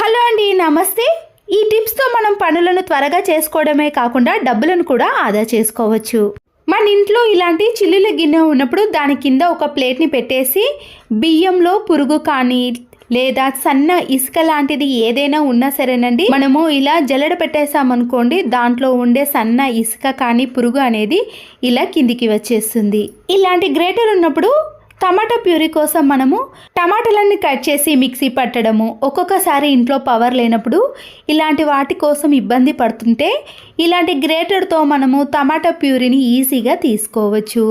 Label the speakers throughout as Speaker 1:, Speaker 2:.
Speaker 1: Hello అండి నమస్తే. ఈ టిప్స్తో మనం పనులను త్వరగా చేసుకోవడమే కాకుండా డబ్బులను కూడా ఆదా చేసుకోవచ్చు. మన ఇంట్లో ఇలాంటి చిల్లుల గిన్నె ఉన్నప్పుడు దాని కింద ఒక ప్లేట్ని పెట్టేసి బియ్యంలో పురుగు కానీ లేదా సన్న ఇసుక లాంటిది ఏదైనా ఉన్నా సరేనండి. మనము ఇలా జల్లెడ పెట్టేసామనుకోండి దాంట్లో ఉండే సన్న ఇసుక కానీ పురుగు అనేది ఇలా కిందికి వచ్చేస్తుంది. ఇలాంటి గ్రేటర్ ఉన్నప్పుడు టమాటా ప్యూరీ కోసం మనము టమాటాలన్నీ కట్ చేసి మిక్సీ పట్టడము. ఒక్కొక్కసారి ఇంట్లో పవర్ లేనప్పుడు ఇలాంటి వాటి కోసం ఇబ్బంది పడుతుంటే ఇలాంటి గ్రేటర్తో మనము టమాటా ప్యూరీని ఈజీగా తీసుకోవచ్చు.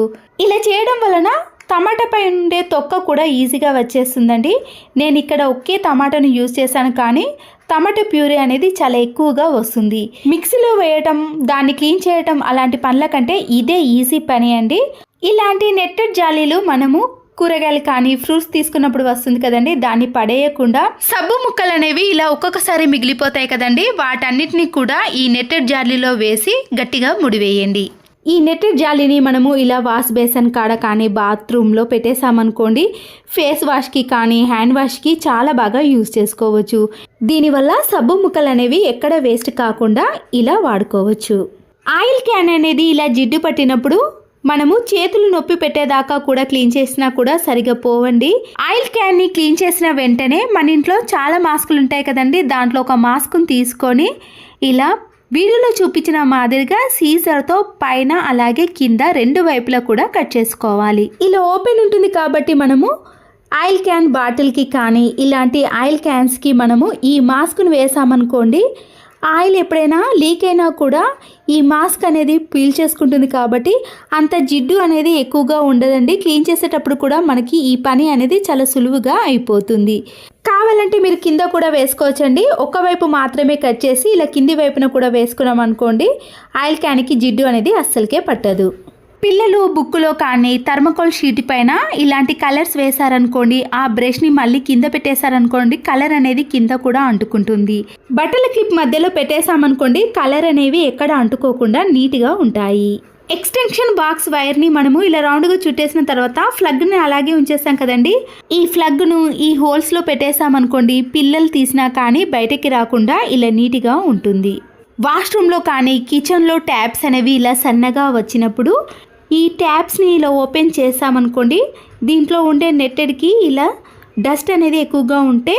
Speaker 1: ఇలా చేయడం వలన టమాటాపై ఉండే తొక్క కూడా ఈజీగా వచ్చేస్తుందండి. నేను ఇక్కడ ఒకే టమాటాను యూజ్ చేశాను కానీ టమాటా ప్యూరీ అనేది చాలా ఎక్కువగా వస్తుంది. మిక్సీలో వేయటం దాన్ని క్లీన్ చేయటం అలాంటి పనుల కంటే ఇదే ఈజీ పని అండి. ఇలాంటి నెట్టెడ్ జాలీలు మనము కూరగాయలు కానీ ఫ్రూట్స్ తీసుకున్నప్పుడు వస్తుంది కదండి దాన్ని పడేయకుండా సబ్బు ముక్కలు అనేవి ఇలా ఒక్కొక్కసారి మిగిలిపోతాయి కదండి. వాటన్నిటిని కూడా ఈ నెట్టెడ్ జాలీలో వేసి గట్టిగా ముడివేయండి. ఈ నెట్టెడ్ జాలీని మనము ఇలా వాష్ బేసన్ కాడ కానీ బాత్రూంలో పెట్టేసామనుకోండి ఫేస్ వాష్కి కానీ హ్యాండ్ వాష్కి చాలా బాగా యూజ్ చేసుకోవచ్చు. దీనివల్ల సబ్బు ముక్కలు అనేవి ఎక్కడ వేస్ట్ కాకుండా ఇలా వాడుకోవచ్చు. ఆయిల్ క్యాన్ అనేది ఇలా జిడ్డు పట్టినప్పుడు మనము చేతులు నొప్పి పెట్టేదాకా కూడా క్లీన్ చేసినా కూడా సరిగా పోవండి. ఆయిల్ క్యాన్ని క్లీన్ చేసిన వెంటనే మన ఇంట్లో చాలా మాస్కులు ఉంటాయి కదండి. దాంట్లో ఒక మాస్క్ని తీసుకొని ఇలా వీడియోలో చూపించిన మాదిరిగా సీజర్తో పైన అలాగే కింద రెండు వైపులా కూడా కట్ చేసుకోవాలి. ఇలా ఓపెన్ ఉంటుంది కాబట్టి మనము ఆయిల్ క్యాన్ బాటిల్కి కానీ ఇలాంటి ఆయిల్ క్యాన్స్కి మనము ఈ మాస్క్ను వేసామనుకోండి ఆయిల్ ఎప్పుడైనా లీక్ అయినా కూడా ఈ మాస్క్ అనేది పీల్ చేసుకుంటుంది కాబట్టి అంత జిడ్డు అనేది ఎక్కువగా ఉండదండి. క్లీన్ చేసేటప్పుడు కూడా మనకి ఈ పని అనేది చాలా సులువుగా అయిపోతుంది. కావాలంటే మీరు కింద కూడా వేసుకోవచ్చండి. ఒకవైపు మాత్రమే కట్ చేసి ఇలా కింది వైపున కూడా వేసుకున్నాం అనుకోండి ఆయిల్ క్యాన్కి జిడ్డు అనేది అస్సలకే పట్టదు. పిల్లలు బుక్కులో కానీ థర్మకోల్ షీట్ పైన ఇలాంటి కలర్స్ వేశారనుకోండి ఆ బ్రష్ని మళ్ళీ కింద పెట్టేశారనుకోండి కలర్ అనేది కింద కూడా అంటుకుంటుంది. బట్టల క్లిప్ మధ్యలో పెట్టేశామనుకోండి కలర్ అనేవి ఎక్కడ అంటుకోకుండా నీట్గా ఉంటాయి. ఎక్స్టెన్షన్ బాక్స్ వైర్ని మనము ఇలా రౌండ్గా చుట్టేసిన తర్వాత ఫ్లగ్ని అలాగే ఉంచేస్తాం కదండి. ఈ ఫ్లగ్ను ఈ హోల్స్లో పెట్టేసామనుకోండి పిల్లలు తీసినా కానీ బయటకి రాకుండా ఇలా నీట్గా ఉంటుంది. వాష్రూమ్లో కానీ కిచెన్లో ట్యాప్స్ అనేవి ఇలా సన్నగా వచ్చినప్పుడు ఈ ట్యాప్స్ని ఇలా ఓపెన్ చేసామనుకోండి దీంట్లో ఉండే నెట్టెడ్కి ఇలా డస్ట్ అనేది ఎక్కువగా ఉంటే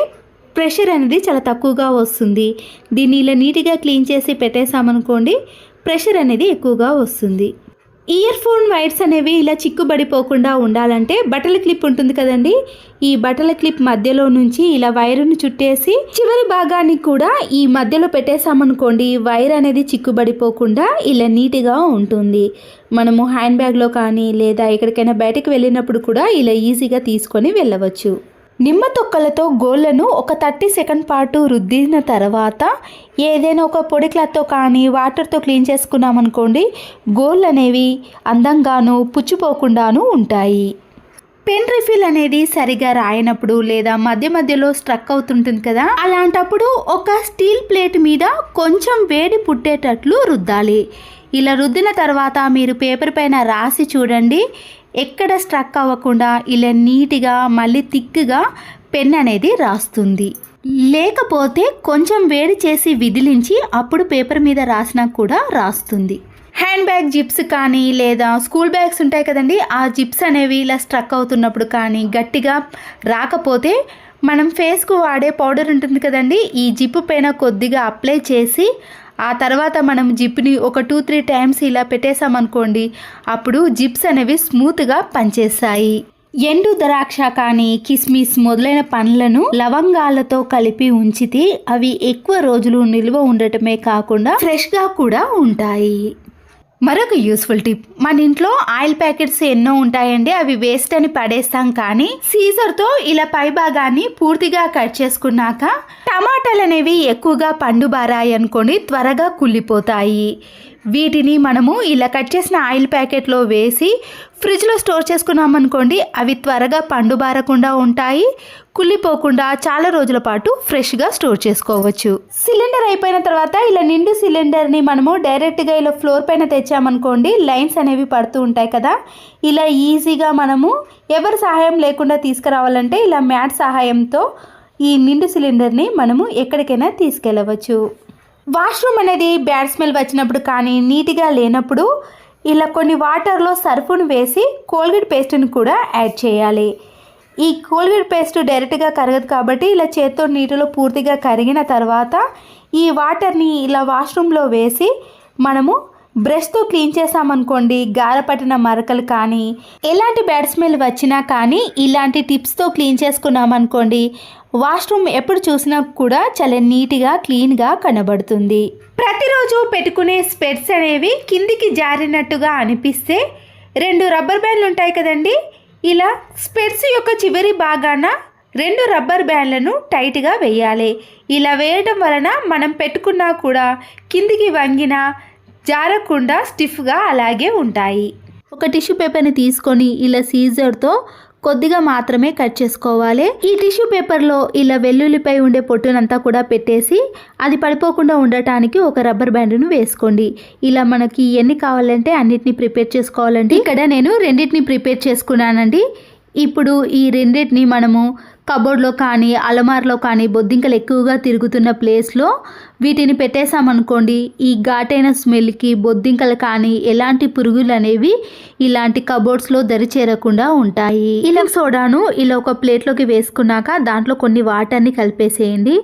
Speaker 1: ప్రెషర్ అనేది చాలా తక్కువగా వస్తుంది. దీన్ని ఇలా నీట్గా క్లీన్ చేసి పెట్టేసామనుకోండి ప్రెషర్ అనేది ఎక్కువగా వస్తుంది. ఇయర్ ఫోన్ వైర్స్ అనేవి ఇలా చిక్కుబడిపోకుండా ఉండాలంటే బట్టల క్లిప్ ఉంటుంది కదండి. ఈ బట్టల క్లిప్ మధ్యలో నుంచి ఇలా వైరును చుట్టేసి చివరి భాగాన్ని కూడా ఈ మధ్యలో పెట్టేసామనుకోండి వైర్ అనేది చిక్కుబడిపోకుండా ఇలా నీట్గా ఉంటుంది. మనము హ్యాండ్ బ్యాగ్లో కానీ లేదా ఎక్కడికైనా బయటకు వెళ్ళినప్పుడు కూడా ఇలా ఈజీగా తీసుకొని వెళ్ళవచ్చు. నిమ్మ తొక్కలతో గోళ్ళను ఒక థర్టీ సెకండ్ పాటు రుద్దిన తర్వాత ఏదైనా ఒక పొడి క్లాత్తో కానీ వాటర్తో క్లీన్ చేసుకున్నామనుకోండి గోళ్ళు అనేవి అందంగాను పుచ్చిపోకుండాను ఉంటాయి. పెన్ రిఫిల్ అనేది సరిగా రాయనప్పుడు లేదా మధ్య మధ్యలో స్ట్రక్ అవుతుంటుంది కదా అలాంటప్పుడు ఒక స్టీల్ ప్లేట్ మీద కొంచెం వేడి పుట్టేటట్లు రుద్దాలి. ఇలా రుద్దిన తర్వాత మీరు పేపర్ పైన రాసి చూడండి. ఎక్కడ స్ట్రక్ అవ్వకుండా ఇలా నీట్గా మళ్ళీ థిక్గా పెన్ అనేది రాస్తుంది. లేకపోతే కొంచెం వేడి చేసి విదిలించి అప్పుడు పేపర్ మీద రాసినా కూడా రాస్తుంది. హ్యాండ్ బ్యాగ్ జిప్స్ కానీ లేదా స్కూల్ బ్యాగ్స్ ఉంటాయి కదండి ఆ జిప్స్ అనేవి ఇలా స్ట్రక్ అవుతున్నప్పుడు కానీ గట్టిగా రాకపోతే మనం ఫేస్కు వాడే పౌడర్ ఉంటుంది కదండి ఈ జిప్పు పైన కొద్దిగా అప్లై చేసి ఆ తర్వాత మనం జిప్ని ఒక టూ త్రీ టైమ్స్ ఇలా పెట్టేసామనుకోండి అప్పుడు జిప్స్ అనేవి స్మూత్గా పనిచేస్తాయి. ఎండు ద్రాక్ష కానీ కిస్మిస్ మొదలైన పండ్లను లవంగాలతో కలిపి ఉంచితే అవి ఎక్కువ రోజులు నిల్వ ఉండటమే కాకుండా ఫ్రెష్గా కూడా ఉంటాయి. మరొక యూస్ఫుల్ టిప్ మన ఇంట్లో ఆయిల్ ప్యాకెట్స్ ఎన్నో ఉంటాయండి అవి వేస్ట్ అని పడేస్తాం కానీ సీజర్తో ఇలా పై భాగాన్ని పూర్తిగా కట్ చేసుకున్నాక టమాటాలు అనేవి ఎక్కువగా పండు బారాయి అనుకోండి త్వరగా కుళ్ళిపోతాయి. వీటిని మనము ఇలా కట్ చేసిన ఆయిల్ ప్యాకెట్లో వేసి ఫ్రిడ్జ్లో స్టోర్ చేసుకున్నామనుకోండి అవి త్వరగా పండు బారకుండా ఉంటాయి కుళ్ళిపోకుండా చాలా రోజుల పాటు ఫ్రెష్గా స్టోర్ చేసుకోవచ్చు. సిలిండర్ అయిపోయిన తర్వాత ఇలా నిండు సిలిండర్ని మనము డైరెక్ట్గా ఇలా ఫ్లోర్ పైన తెచ్చామనుకోండి లైన్స్ అనేవి పడుతూ ఉంటాయి కదా. ఇలా ఈజీగా మనము ఎవరి సహాయం లేకుండా తీసుకురావాలంటే ఇలా మ్యాట్ సహాయంతో ఈ నిండు సిలిండర్ని మనము ఎక్కడికైనా తీసుకెళ్ళవచ్చు. వాష్రూమ్ అనేది బ్యాడ్ స్మెల్ వచ్చినప్పుడు కానీ నీట్గా లేనప్పుడు ఇలా కొన్ని వాటర్లో సర్ఫును వేసి కోల్గేట్ పేస్ట్ని కూడా యాడ్ చేయాలి. ఈ కోల్గేట్ పేస్ట్ డైరెక్ట్గా కరగదు కాబట్టి ఇలా చేత్తో నీటిలో పూర్తిగా కరిగిన తర్వాత ఈ వాటర్ని ఇలా వాష్రూమ్లో వేసి మనము బ్రష్తో క్లీన్ చేసామనుకోండి గారపట్టిన మరకలు కానీ ఎలాంటి బ్యాడ్ స్మెల్ వచ్చినా కానీ ఇలాంటి టిప్స్తో క్లీన్ చేసుకున్నామనుకోండి వాష్రూమ్ ఎప్పుడు చూసినా కూడా చాలా నీట్గా క్లీన్గా కనబడుతుంది. ప్రతిరోజు పెట్టుకునే స్పెట్స్ అనేవి కిందికి జారినట్టుగా అనిపిస్తే రెండు రబ్బర్ బ్యాండ్లు ఉంటాయి కదండి? ఇలా స్పెట్స్ యొక్క చివరి భాగాన రెండు రబ్బర్ బ్యాండ్లను టైట్గా వేయాలి. ఇలా వేయడం వలన మనం పెట్టుకున్నా కూడా కిందికి వంగిన జారకుండా స్టిఫ్గా అలాగే ఉంటాయి. ఒక టిష్యూ పేపర్ని తీసుకొని ఇలా సీజర్తో కొద్దిగా మాత్రమే కట్ చేసుకోవాలి. ఈ టిష్యూ పేపర్లో ఇలా వెల్లుల్లిపై ఉండే పొట్టునంతా కూడా పెట్టేసి అది పడిపోకుండా ఉండటానికి ఒక రబ్బర్ బ్యాండ్ను వేసుకోండి. ఇలా మనకి ఎన్ని కావాలంటే అన్నిటిని ప్రిపేర్ చేసుకోవాలండి. ఇక్కడ నేను రెండింటిని ప్రిపేర్ చేసుకున్నానండి. ఇప్పుడు ఈ రెండింటిని మనము కబోర్డ్లో కానీ అలమార్లో కానీ బొద్దింకలు ఎక్కువగా తిరుగుతున్న ప్లేస్లో వీటిని పెట్టేసామనుకోండి ఈ ఘాటైన స్మెల్కి బొద్దింకలు కానీ ఎలాంటి పురుగులు అనేవి ఇలాంటి కబోర్డ్స్లో దరి చేరకుండా ఉంటాయి. ఇలా సోడాను ఇలా ఒక ప్లేట్లోకి వేసుకున్నాక దాంట్లో కొన్ని వాటర్ని కలిపేసేయండి.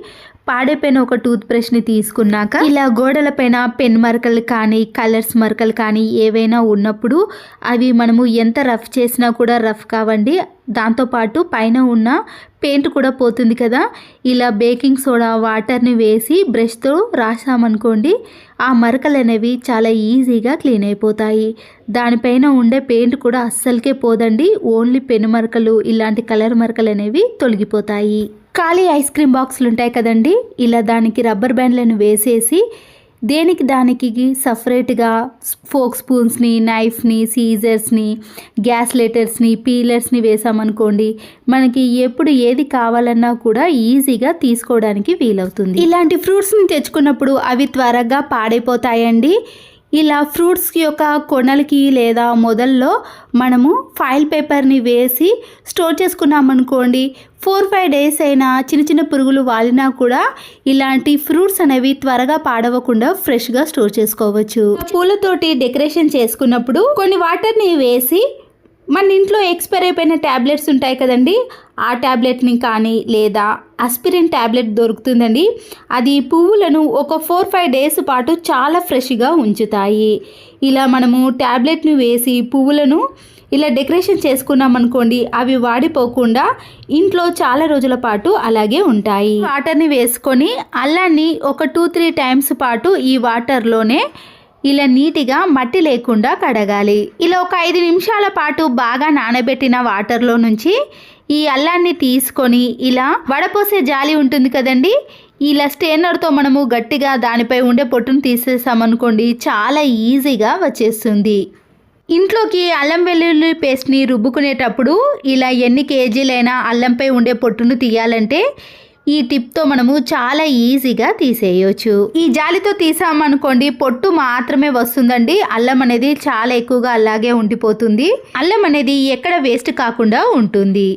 Speaker 1: పాడైపోయిన ఒక టూత్ బ్రష్ని తీసుకున్నాక ఇలా గోడలపైన పెన్ మరకలు కానీ కలర్స్ మరకలు కానీ ఏవైనా ఉన్నప్పుడు అవి మనము ఎంత రఫ్ చేసినా కూడా రఫ్ కావండి. దాంతోపాటు పైన ఉన్న పెయింట్ కూడా పోతుంది కదా. ఇలా బేకింగ్ సోడా వాటర్ని వేసి బ్రష్తో రాసామనుకోండి ఆ మరకలు అనేవి చాలా ఈజీగా క్లీన్ అయిపోతాయి. దానిపైన ఉండే పెయింట్ కూడా అస్సలకే పోదండి. ఓన్లీ పెను మరకలు ఇలాంటి కలర్ మరకలు అనేవి తొలగిపోతాయి. ఖాళీ ఐస్ క్రీమ్ బాక్సులు ఉంటాయి కదండి. ఇలా దానికి రబ్బర్ బ్యాండ్లను వేసేసి దేనికి దానికి సపరేట్గా ఫోక్ స్పూన్స్ని నైఫ్ని సీజర్స్ని గ్యాస్ లెటర్స్ని పీలర్స్ని వేసామనుకోండి మనకి ఎప్పుడు ఏది కావాలన్నా కూడా ఈజీగా తీసుకోవడానికి వీలవుతుంది. ఇలాంటి ఫ్రూట్స్ని తెచ్చుకున్నప్పుడు అవి త్వరగా పాడైపోతాయండి. ఇలా ఫ్రూట్స్ యొక్క కొనలకి లేదా మొదల్లో మనము ఫైల్ పేపర్ని వేసి స్టోర్ చేసుకున్నామనుకోండి ఫోర్ ఫైవ్ డేస్ అయినా చిన్న చిన్న పురుగులు వాలినా కూడా ఇలాంటి ఫ్రూట్స్ అనేవి త్వరగా పాడవకుండా ఫ్రెష్గా స్టోర్ చేసుకోవచ్చు. పూలతోటి డెకరేషన్ చేసుకున్నప్పుడు కొన్ని వాటర్ని వేసి మన ఇంట్లో ఎక్స్పైర్ అయిపోయిన ట్యాబ్లెట్స్ ఉంటాయి కదండి ఆ ట్యాబ్లెట్ని కానీ లేదా అస్పిరిన్ ట్యాబ్లెట్ దొరుకుతుందండి. అది పువ్వులను ఒక ఫోర్ ఫైవ్ డేస్ పాటు చాలా ఫ్రెష్గా ఉంచుతాయి. ఇలా మనము ట్యాబ్లెట్ని వేసి పువ్వులను ఇలా డెకరేషన్ చేసుకున్నాం అనుకోండి అవి వాడిపోకుండా ఇంట్లో చాలా రోజుల పాటు అలాగే ఉంటాయి. వాటర్ని వేసుకొని అల్లాన్ని ఒక టూ త్రీ టైమ్స్ పాటు ఈ వాటర్లోనే ఇలా నీటిగా మట్టి లేకుండా కడగాలి. ఇలా ఒక ఐదు నిమిషాల పాటు బాగా నానబెట్టిన వాటర్లో నుంచి ఈ అల్లాన్ని తీసుకొని ఇలా వడపోసే జాలి ఉంటుంది కదండి? ఇలా స్టేనర్తో మనము గట్టిగా దానిపై ఉండే పొట్టును తీసేసామనుకోండి చాలా ఈజీగా వచ్చేస్తుంది. ఇంట్లోకి అల్లం వెల్లుల్లి పేస్ట్ని రుబ్బుకునేటప్పుడు ఇలా ఎన్ని కేజీలైనా అల్లంపై ఉండే పొట్టును తీయాలంటే ఈ టిప్తో మనము చాలా ఈజీగా తీసేయొచ్చు. ఈ జాలితో తీసామనుకోండి పొట్టు మాత్రమే వస్తుందండి. అల్లం అనేది చాలా ఎక్కువగా అలాగే ఉండిపోతుంది. అల్లం అనేది ఎక్కడ వేస్ట్ కాకుండా ఉంటుంది.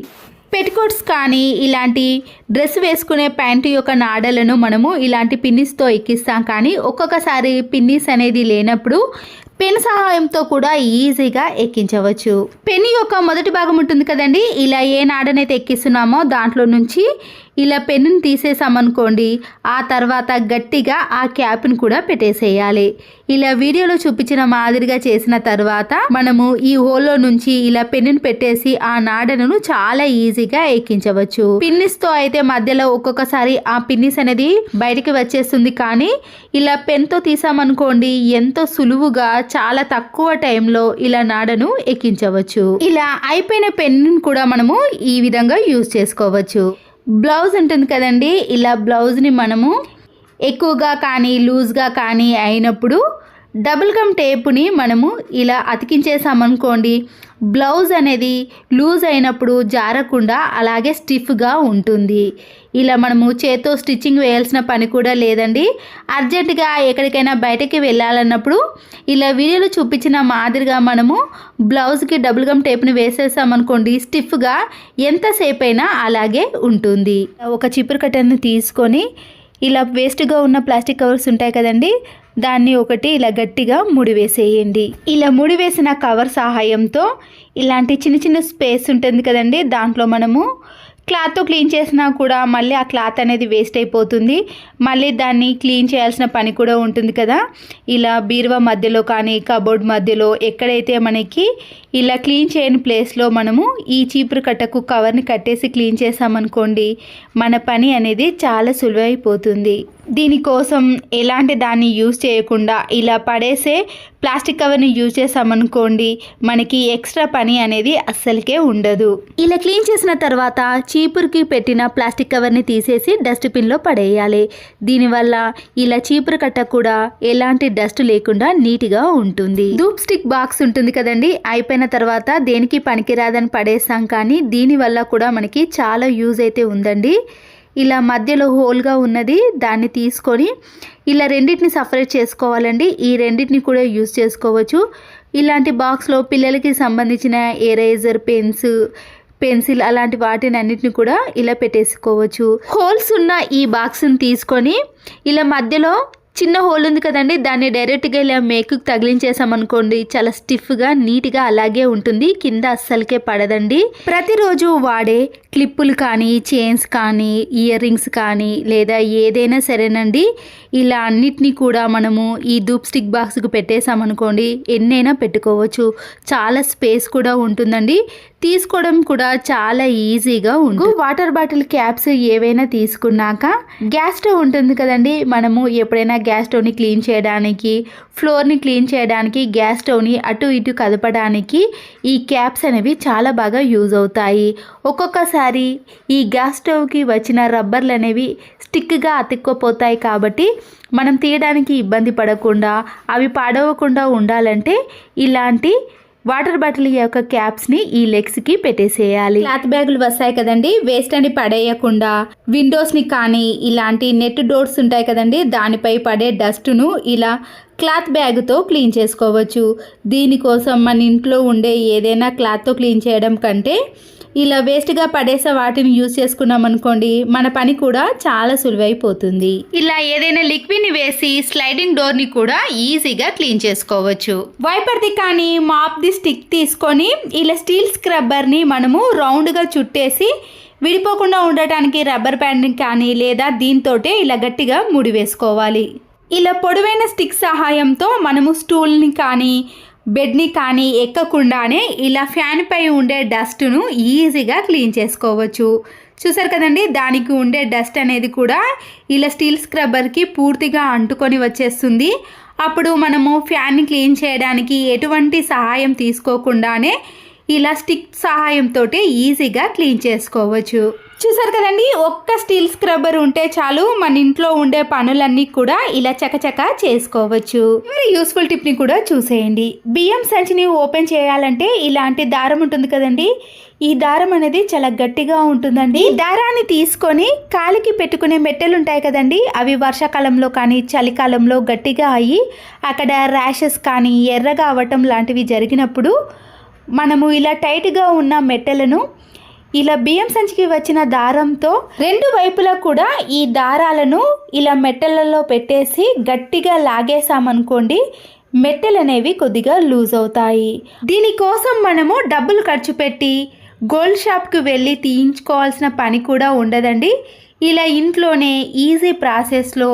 Speaker 1: పెటికోట్స్ కానీ ఇలాంటి డ్రెస్ వేసుకునే ప్యాంటు యొక్క నాడలను మనము ఇలాంటి పిన్నిస్తో ఎక్కిస్తాం. కానీ ఒక్కొక్కసారి పిన్నిస్ అనేది లేనప్పుడు పెన్ సహాయంతో కూడా ఈజీగా ఎక్కించవచ్చు. పెన్ యొక్క మొదటి భాగం ఉంటుంది కదండి? ఇలా ఏ నాడనైతే ఎక్కిస్తున్నామో దాంట్లో నుంచి ఇలా పెన్నుని తీసేసామనుకోండి ఆ తర్వాత గట్టిగా ఆ క్యాప్ని కూడా పెట్టేసేయాలి. ఇలా వీడియోలో చూపించిన మాదిరిగా చేసిన తర్వాత మనము ఈ హోల్లో నుంచి ఇలా పెన్నుని పెట్టేసి ఆ నాడను చాలా ఈజీగా ఎక్కించవచ్చు. పిన్నిస్తో అయితే మధ్యలో ఒక్కొక్కసారి ఆ పిన్నిస్ అనేది బయటికి వచ్చేస్తుంది. కానీ ఇలా పెన్తో తీసామనుకోండి ఎంతో సులువుగా చాలా తక్కువ టైంలో ఇలా నాడను ఎక్కించవచ్చు. ఇలా అయిపోయిన పెన్ను కూడా మనము ఈ విధంగా యూజ్ చేసుకోవచ్చు. బ్లౌజ్ ఉంటుంది కదండి ఇలా బ్లౌజ్ని మనము ఎక్కువగా కానీ లూజ్గా కానీ అయినప్పుడు డబుల్ గమ్ టేపుని మనము ఇలా అతికించేసామనుకోండి బ్లౌజ్ అనేది లూజ్ అయినప్పుడు జారకుండా అలాగే స్టిఫ్గా ఉంటుంది. ఇలా మనము చేత్తో స్టిచ్చింగ్ వేయాల్సిన పని కూడా లేదండి. అర్జెంటుగా ఎక్కడికైనా బయటకి వెళ్ళాలన్నప్పుడు ఇలా వీడియోలో చూపించిన మాదిరిగా మనము బ్లౌజ్కి డబుల్ గమ్ టేప్ని వేసేసామనుకోండి స్టిఫ్గా ఎంతసేపు అయినా అలాగే ఉంటుంది. ఒక చిపురు కట్టను తీసుకొని ఇలా వేస్ట్గా ఉన్న ప్లాస్టిక్ కవర్స్ ఉంటాయి కదండి దాన్ని ఒకటి ఇలా గట్టిగా ముడివేసేయండి. ఇలా ముడివేసిన కవర్ సహాయంతో ఇలాంటి చిన్న చిన్న స్పేస్ ఉంటుంది కదండి దాంట్లో మనము క్లాత్తో క్లీన్ చేసినా కూడా మళ్ళీ ఆ క్లాత్ అనేది వేస్ట్ అయిపోతుంది. మళ్ళీ దాన్ని క్లీన్ చేయాల్సిన పని కూడా ఉంటుంది కదా. ఇలా బీరువా మధ్యలో కానీ కబోర్డ్ మధ్యలో ఎక్కడైతే మనకి ఇలా క్లీన్ చేయని ప్లేస్లో మనము ఈ చీపురు కట్టకు కవర్ని కట్టేసి క్లీన్ చేసామనుకోండి మన పని అనేది చాలా సులువైపోతుంది. దీనికోసం ఎలాంటి దాన్ని యూజ్ చేయకుండా ఇలా పడేసే ప్లాస్టిక్ కవర్ని యూజ్ చేసామనుకోండి మనకి ఎక్స్ట్రా పని అనేది అస్సలకే ఉండదు. ఇలా క్లీన్ చేసిన తర్వాత చీపురుకి పెట్టిన ప్లాస్టిక్ కవర్ని తీసేసి డస్ట్బిన్లో పడేయాలి. దీనివల్ల ఇలా చీపురు కట్ట కూడా ఎలాంటి డస్ట్ లేకుండా నీట్గా ఉంటుంది. ధూప్ స్టిక్ బాక్స్ ఉంటుంది కదండి అయిపోయిన తర్వాత దేనికి పనికిరాదని పడేస్తాం కానీ దీనివల్ల కూడా మనకి చాలా యూజ్ అయితే ఉందండి. ఇలా మధ్యలో హోల్గా ఉన్నది దాన్ని తీసుకొని ఇలా రెండింటిని సపరేట్ చేసుకోవాలండి. ఈ రెండింటిని కూడా యూస్ చేసుకోవచ్చు. ఇలాంటి బాక్స్లో పిల్లలకి సంబంధించిన ఎరేజర్ పెన్స్ పెన్సిల్ అలాంటి వాటిని అన్నిటిని కూడా ఇలా పెట్టేసుకోవచ్చు. హోల్స్ ఉన్న ఈ బాక్స్ని తీసుకొని ఇలా మధ్యలో చిన్న హోల్ ఉంది కదండి దాన్ని డైరెక్ట్గా ఇలా మేకు తగిలించేసామనుకోండి చాలా స్టిఫ్గా నీట్గా అలాగే ఉంటుంది కింద అస్సలకే పడదండి. ప్రతిరోజు వాడే క్లిప్పులు కానీ చైన్స్ కానీ ఇయర్ రింగ్స్ కానీ లేదా ఏదైనా సరేనండి ఇలా అన్నిటినీ కూడా మనము ఈ ధూప్ స్టిక్ బాక్స్కి పెట్టేసామనుకోండి ఎన్నైనా పెట్టుకోవచ్చు. చాలా స్పేస్ కూడా ఉంటుందండి. తీసుకోవడం కూడా చాలా ఈజీగా ఉంటుంది. వాటర్ బాటిల్ క్యాప్స్ ఏవైనా తీసుకున్నాక గ్యాస్ స్టవ్ ఉంటుంది కదండి మనము ఎప్పుడైనా గ్యాస్ స్టవ్ని క్లీన్ చేయడానికి ఫ్లోర్ని క్లీన్ చేయడానికి గ్యాస్ స్టవ్ని అటు ఇటు కదపడానికి ఈ క్యాప్స్ అనేవి చాలా బాగా యూజ్ అవుతాయి. ఒక్కొక్కసారి ఈ గ్యాస్ స్టవ్కి వచ్చిన రబ్బర్లు అనేవి స్టిక్గా అతుక్కుపోతాయి కాబట్టి మనం తీయడానికి ఇబ్బంది పడకుండా అవి పాడవకుండా ఉండాలంటే ఇలాంటి వాటర్ బాటిల్ యొక్క క్యాప్స్ని ఈ లెగ్స్కి పెట్టేసేయాలి. క్లాత్ బ్యాగులు వస్తాయి కదండి వేస్ట్ అని పడేయకుండా విండోస్ని కానీ ఇలాంటి నెట్ డోర్స్ ఉంటాయి కదండి దానిపై పడే డస్ట్ను ఇలా క్లాత్ బ్యాగ్తో క్లీన్ చేసుకోవచ్చు. దీనికోసం మన ఇంట్లో ఉండే ఏదైనా క్లాత్తో క్లీన్ చేయడం కంటే ఇలా వేస్ట్గా పడేసే వాటిని యూజ్ చేసుకున్నాం అనుకోండి మన పని కూడా చాలా సులువైపోతుంది. ఇలా ఏదైనా లిక్విడ్ని వేసి స్లైడింగ్ డోర్ని కూడా ఈజీగా క్లీన్ చేసుకోవచ్చు. వైపర్ది కానీ మాప్ ది స్టిక్ తీసుకొని ఇలా స్టీల్ స్క్రబ్బర్ని మనము రౌండ్గా చుట్టేసి విడిపోకుండా ఉండటానికి రబ్బర్ బ్యాండ్ కానీ లేదా దీంతోటే ఇలా గట్టిగా ముడి వేసుకోవాలి. ఇలా పొడవైన స్టిక్ సహాయంతో మనము స్టూల్ని కానీ బెడ్ని కానీ ఎక్కకుండానే ఇలా ఫ్యాన్ పై ఉండే డస్ట్ను ఈజీగా క్లీన్ చేసుకోవచ్చు. చూసారు కదండి? దానికి ఉండే డస్ట్ అనేది కూడా ఇలా స్టీల్ స్క్రబ్బర్కి పూర్తిగా అంటుకొని వచ్చేస్తుంది. అప్పుడు మనము ఫ్యాన్ని క్లీన్ చేయడానికి ఎటువంటి సహాయం తీసుకోకుండానే ఇలా స్టిక్ సహాయంతో ఈజీగా క్లీన్ చేసుకోవచ్చు. చూసారు కదండి ఒక్క స్టీల్ స్క్రబ్బర్ ఉంటే చాలు మన ఇంట్లో ఉండే పనులన్నీ కూడా ఇలా చకచక చేసుకోవచ్చు. మరి యూస్ఫుల్ టిప్ని కూడా చూసేయండి. బియ్యం సంచిని ఓపెన్ చేయాలంటే ఇలాంటి దారం ఉంటుంది కదండి ఈ దారం అనేది చాలా గట్టిగా ఉంటుందండి. ఈ దారాన్ని తీసుకొని కాలికి పెట్టుకునే మెట్టెలు ఉంటాయి కదండి అవి వర్షాకాలంలో కానీ చలికాలంలో గట్టిగా అయ్యి అక్కడ ర్యాషెస్ కానీ ఎర్రగా అవ్వటం లాంటివి జరిగినప్పుడు మనము ఇలా టైట్గా ఉన్న మెట్టెలను ఇలా బియ్యం సంచికి వచ్చిన దారంతో రెండు వైపులా కూడా ఈ దారాలను ఇలా మెట్టెలలో పెట్టేసి గట్టిగా లాగేసామనుకోండి మెట్టెలు అనేవి కొద్దిగా లూజ్ అవుతాయి. దీనికోసం మనము డబ్బులు ఖర్చు పెట్టి గోల్డ్ షాప్కి వెళ్ళి తీయించుకోవాల్సిన పని కూడా ఉండదండి. ఇలా ఇంట్లోనే ఈజీ ప్రాసెస్లో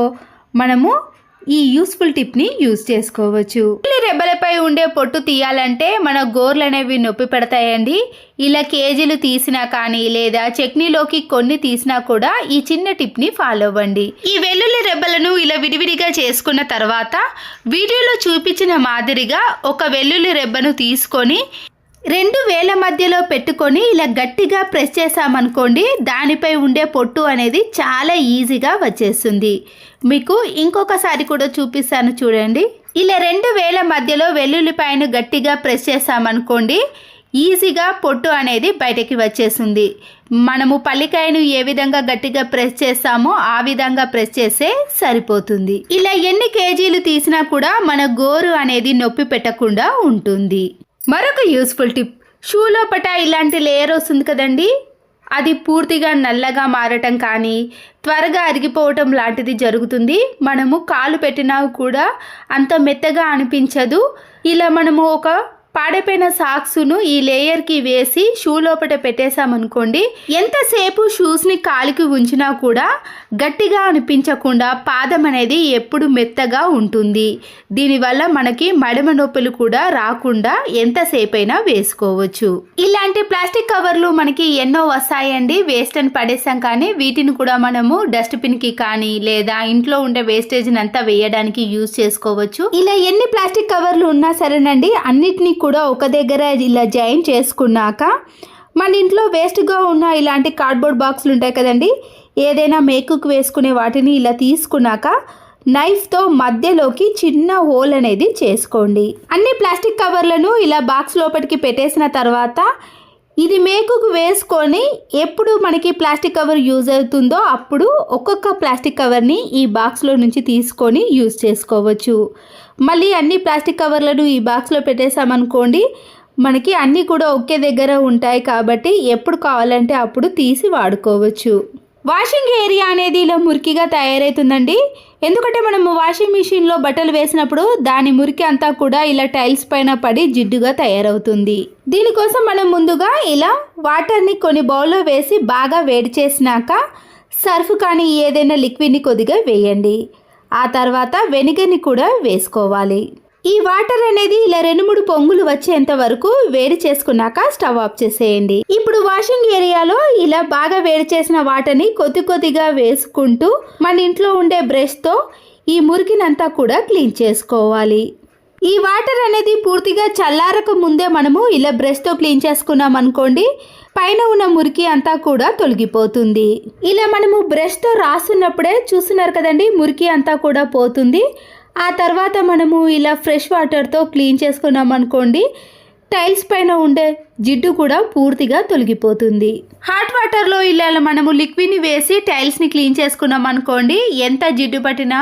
Speaker 1: మనము ఈ యూస్ఫుల్ టిప్ని యూజ్ చేసుకోవచ్చు. రెబ్బలపై ఉండే పొట్టు తీయాలంటే మన గోర్లు అనేవి నొప్పి పెడతాయండి. ఇలా కేజీలు తీసినా కానీ లేదా చట్నీలోకి కొన్ని తీసినా కూడా ఈ చిన్న టిప్ని ఫాలో అవ్వండి. ఈ వెల్లుల్లి రెబ్బలను ఇలా విడివిడిగా చేసుకున్న తర్వాత వీడియోలో చూపించిన మాదిరిగా ఒక వెల్లుల్లి రెబ్బను తీసుకొని రెండు వేల మధ్యలో పెట్టుకొని ఇలా గట్టిగా ప్రెస్ చేసామనుకోండి దానిపై ఉండే పొట్టు అనేది చాలా ఈజీగా వచ్చేస్తుంది. మీకు ఇంకొకసారి కూడా చూపిస్తాను చూడండి. ఇలా రెండు వేల మధ్యలో వెల్లుల్లిపాయను గట్టిగా ప్రెస్ చేసామనుకోండి ఈజీగా పొట్టు అనేది బయటకి వచ్చేస్తుంది. మనము పల్లికాయను ఏ విధంగా గట్టిగా ప్రెస్ చేస్తామో ఆ విధంగా ప్రెస్ చేస్తే సరిపోతుంది. ఇలా ఎన్ని కేజీలు తీసినా కూడా మన గోరు అనేది నొప్పి పెట్టకుండా ఉంటుంది. మరొక యూస్ఫుల్ టిప్ షూ లోపట ఇలాంటి లేయర్ వస్తుంది కదండి? అది పూర్తిగా నల్లగా మారటం కానీ త్వరగా అరిగిపోవటం లాంటిది జరుగుతుంది. మనము కాలు పెట్టినా కూడా అంత మెత్తగా అనిపించదు. ఇలా మనము ఒక పాడైపోయిన సాక్స్ను ఈ లేయర్కి వేసి షూ లోపల పెట్టేశామనుకోండి ఎంతసేపు షూస్ని కాలికి ఉంచినా కూడా గట్టిగా అనిపించకుండా పాదం అనేది ఎప్పుడు మెత్తగా ఉంటుంది. దీనివల్ల మనకి మడమ నొప్పులు కూడా రాకుండా ఎంతసేపైనా వేసుకోవచ్చు. ఇలాంటి ప్లాస్టిక్ కవర్లు మనకి ఎన్నో వస్తాయండి. వేస్ట్ అని పడేసాం కానీ వీటిని కూడా మనము డస్ట్బిన్కి కానీ లేదా ఇంట్లో ఉండే వేస్టేజ్ని అంతా వేయడానికి యూజ్ చేసుకోవచ్చు. ఇలా ఎన్ని ప్లాస్టిక్ కవర్లు ఉన్నా సరేనండి అన్నిటినీ కూడా ఒక దగ్గర ఇలా జాయిన్ చేసుకున్నాక మన ఇంట్లో వేస్ట్గా ఉన్న ఇలాంటి కార్డ్బోర్డ్ బాక్సులు ఉంటాయి కదండి ఏదైనా మేకుకు వేసుకునే వాటిని ఇలా తీసుకున్నాక నైఫ్తో మధ్యలోకి చిన్న హోల్ అనేది చేసుకోండి. అన్ని ప్లాస్టిక్ కవర్లను ఇలా బాక్స్ లోపలికి పెట్టేసిన తర్వాత ఇది మేకుకు వేసుకొని ఎప్పుడు మనకి ప్లాస్టిక్ కవర్ యూజ్ అవుతుందో అప్పుడు ఒక్కొక్క ప్లాస్టిక్ కవర్ని ఈ బాక్స్లో నుంచి తీసుకొని యూజ్ చేసుకోవచ్చు. మళ్ళీ అన్ని ప్లాస్టిక్ కవర్లను ఈ బాక్స్లో పెట్టేసామనుకోండి మనకి అన్నీ కూడా ఒకే దగ్గర ఉంటాయి కాబట్టి ఎప్పుడు కావాలంటే అప్పుడు తీసి వాడుకోవచ్చు. వాషింగ్ ఏరియా అనేది ఇలా మురికిగా తయారవుతుందండి ఎందుకంటే మనము వాషింగ్ మిషన్లో బట్టలు వేసినప్పుడు దాని మురికి అంతా కూడా ఇలా టైల్స్ పైన పడి జిడ్డుగా తయారవుతుంది. దీనికోసం మనం ముందుగా ఇలా వాటర్ని కొన్ని బౌల్లో వేసి బాగా వేడి చేసినాక సర్ఫ్ కానీ ఏదైనా లిక్విడ్ని కొద్దిగా వేయండి. ఆ తర్వాత వెనిగని కూడా వేసుకోవాలి. ఈ వాటర్ అనేది ఇలా రెండు మూడు పొంగులు వచ్చేంత వరకు వేడి చేసుకున్నాక స్టవ్ ఆఫ్ చేసేయండి. ఇప్పుడు వాషింగ్ ఏరియాలో ఇలా బాగా వేడి చేసిన వాటర్ని కొద్ది కొద్దిగా వేసుకుంటూ మన ఇంట్లో ఉండే బ్రష్తో ఈ మురికినంతా కూడా క్లీన్ చేసుకోవాలి. ఈ వాటర్ అనేది పూర్తిగా చల్లారక ముందే మనము ఇలా బ్రష్తో క్లీన్ చేసుకున్నాం అనుకోండి పైన ఉన్న మురికి అంతా కూడా తొలగిపోతుంది. ఇలా మనము బ్రష్తో రాస్తున్నప్పుడే చూస్తున్నారు కదండి మురికి అంతా కూడా పోతుంది. ఆ తర్వాత మనము ఇలా ఫ్రెష్ వాటర్తో క్లీన్ చేసుకున్నాం అనుకోండి టైల్స్ పైన ఉండే జిడ్డు కూడా పూర్తిగా తొలగిపోతుంది. హాట్ వాటర్లో ఇలా మనము లిక్విడ్ని వేసి టైల్స్ని క్లీన్ చేసుకున్నాం అనుకోండి ఎంత జిడ్డు పట్టినా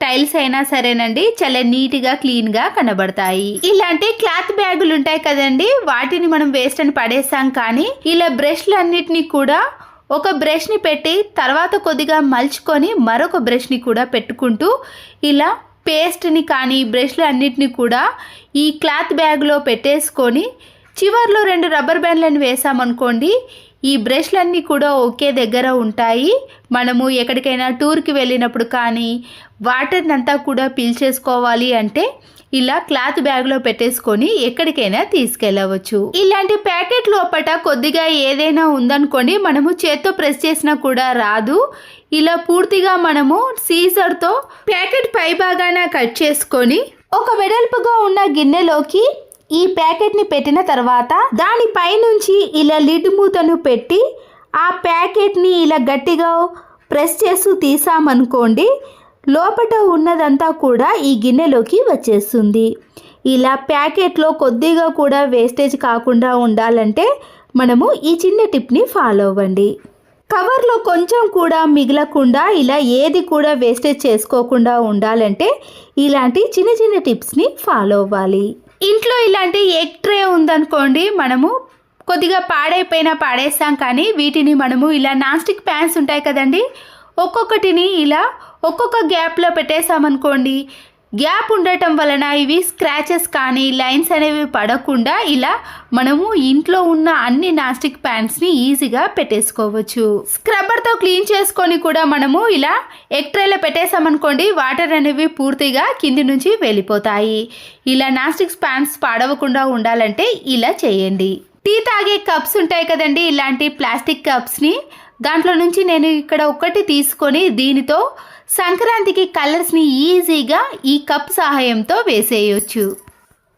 Speaker 1: టైల్స్ అయినా సరేనండి చాలా నీట్గా క్లీన్గా కనబడతాయి. ఇలాంటి క్లాత్ బ్యాగులు ఉంటాయి కదండి వాటిని మనం వేస్ట్ అని పడేసాం కానీ ఇలా బ్రష్లు అన్నిటినీ కూడా ఒక బ్రష్ని పెట్టి తర్వాత కొద్దిగా మలుచుకొని మరొక బ్రష్ని కూడా పెట్టుకుంటూ ఇలా పేస్ట్ని కానీ బ్రష్లు అన్నిటిని కూడా ఈ క్లాత్ బ్యాగ్లో పెట్టేసుకొని చివర్లో రెండు రబ్బర్ బ్యాండ్లను వేసామనుకోండి ఈ బ్రష్లన్నీ కూడా ఒకే దగ్గర ఉంటాయి. మనము ఎక్కడికైనా టూర్కి వెళ్ళినప్పుడు కానీ వాటర్ని అంతా కూడా పీల్చేసుకోవాలి అంటే ఇలా క్లాత్ బ్యాగ్లో పెట్టేసుకొని ఎక్కడికైనా తీసుకెళ్ళవచ్చు. ఇలాంటి ప్యాకెట్ లోపట కొద్దిగా ఏదైనా ఉందనుకోండి మనము చేత్తో ప్రెస్ చేసినా కూడా రాదు. ఇలా పూర్తిగా మనము సీజర్తో ప్యాకెట్ పై భాగాన కట్ చేసుకొని ఒక వెడల్పుగా ఉన్న గిన్నెలోకి ఈ ప్యాకెట్ని పెట్టిన తర్వాత దానిపైనుంచి ఇలా లిడ్ మూతను పెట్టి ఆ ప్యాకెట్ని ఇలా గట్టిగా ప్రెస్ చేస్తూ తీసామనుకోండి లోపట ఉన్నదంతా కూడా ఈ గిన్నెలోకి వచ్చేస్తుంది. ఇలా ప్యాకెట్లో కొద్దిగా కూడా వేస్టేజ్ కాకుండా ఉండాలంటే మనము ఈ చిన్న టిప్ని ఫాలో అవ్వండి. కవర్లో కొంచెం కూడా మిగలకుండా ఇలా ఏది కూడా వేస్టేజ్ చేసుకోకుండా ఉండాలంటే ఇలాంటి చిన్న చిన్న టిప్స్ని ఫాలో అవ్వాలి. ఇంట్లో ఇలాంటి ఎగ్ ట్రే ఉందనుకోండి మనము కొద్దిగా పాడైపోయినా పాడేస్తాం కానీ వీటిని మనము ఇలా నాస్టిక్ ప్యాన్స్ ఉంటాయి కదండి ఒక్కొక్కటిని ఇలా ఒక్కొక్క గ్యాప్లో పెట్టేసామనుకోండి గ్యాప్ ఉండటం వలన ఇవి స్క్రాచెస్ కానీ లైన్స్ అనేవి పడకుండా ఇలా మనము ఇంట్లో ఉన్న అన్ని నాస్టిక్ ప్యాన్స్ని ఈజీగా పెట్టేసుకోవచ్చు. స్క్రబ్బర్తో క్లీన్ చేసుకొని కూడా మనము ఇలా ఎక్ట్రేలో పెట్టేసామనుకోండి వాటర్ అనేవి పూర్తిగా కింది నుంచి వెళ్ళిపోతాయి. ఇలా నాస్టిక్ ప్యాన్స్ పాడవకుండా ఉండాలంటే ఇలా చేయండి. టీ తాగే కప్స్ ఉంటాయి కదండి ఇలాంటి ప్లాస్టిక్ కప్స్ని. దాంట్లో నుంచి నేను ఇక్కడ ఒకటి తీసుకొని దీనితో సంక్రాంతికి కలర్స్ని ఈజీగా ఈ కప్ సహాయంతో వేసేయచ్చు.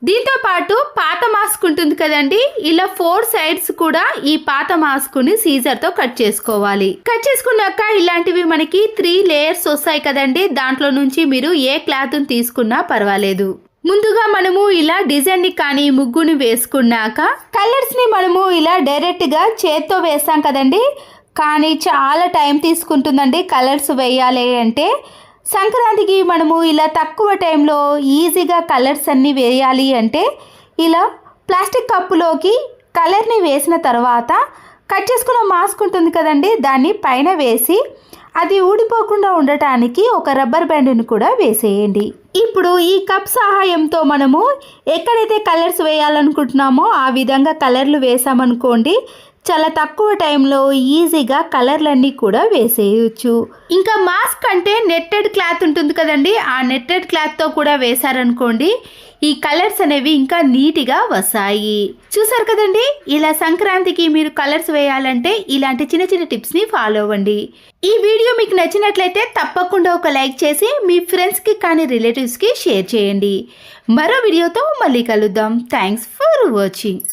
Speaker 1: దీంతో పాటు పాత మాస్క్ ఉంటుంది కదండి ఇలా ఫోర్ సైడ్స్ కూడా ఈ పాత మాస్క్ని సీజర్తో కట్ చేసుకోవాలి. కట్ చేసుకున్నాక ఇలాంటివి మనకి త్రీ లేయర్స్ వస్తాయి కదండి దాంట్లో నుంచి మీరు ఏ క్లాత్ని తీసుకున్నా పర్వాలేదు. ముందుగా మనము ఇలా డిజైన్ని కానీ ముగ్గుని వేసుకున్నాక కలర్స్ని మనము ఇలా డైరెక్ట్గా చేత్తో వేస్తాం కదండి కానీ చాలా టైం తీసుకుంటుందండి కలర్స్ వేయాలి అంటే. సంక్రాంతికి మనము ఇలా తక్కువ టైంలో ఈజీగా కలర్స్ అన్నీ వేయాలి అంటే ఇలా ప్లాస్టిక్ కప్పులోకి కలర్ని వేసిన తర్వాత కట్ చేసుకున్న మాస్క్ ఉంటుంది కదండి దాన్ని పైన వేసి అది ఊడిపోకుండా ఉండటానికి ఒక రబ్బర్ బ్యాండ్ని కూడా వేసేయండి. ఇప్పుడు ఈ కప్ సహాయంతో మనము ఎక్కడైతే కలర్స్ వేయాలనుకుంటున్నామో ఆ విధంగా కలర్లు వేసామనుకోండి చాలా తక్కువ టైంలో ఈజీగా కలర్లన్నీ కూడా వేసేయచ్చు. ఇంకా మాస్క్ అంటే నెట్టెడ్ క్లాత్ ఉంటుంది కదండి ఆ నెట్టెడ్ క్లాత్తో కూడా వేశారనుకోండి ఈ కలర్స్ అనేవి ఇంకా నీట్గా వస్తాయి. చూసారు కదండి ఇలా సంక్రాంతికి మీరు కలర్స్ వేయాలంటే ఇలాంటి చిన్న చిన్న టిప్స్ని ఫాలో అవ్వండి. ఈ వీడియో మీకు నచ్చినట్లయితే తప్పకుండా ఒక లైక్ చేసి మీ ఫ్రెండ్స్కి కానీ రిలేటివ్స్కి షేర్ చేయండి. మరో వీడియోతో మళ్ళీ కలుద్దాం. Thanks for watching.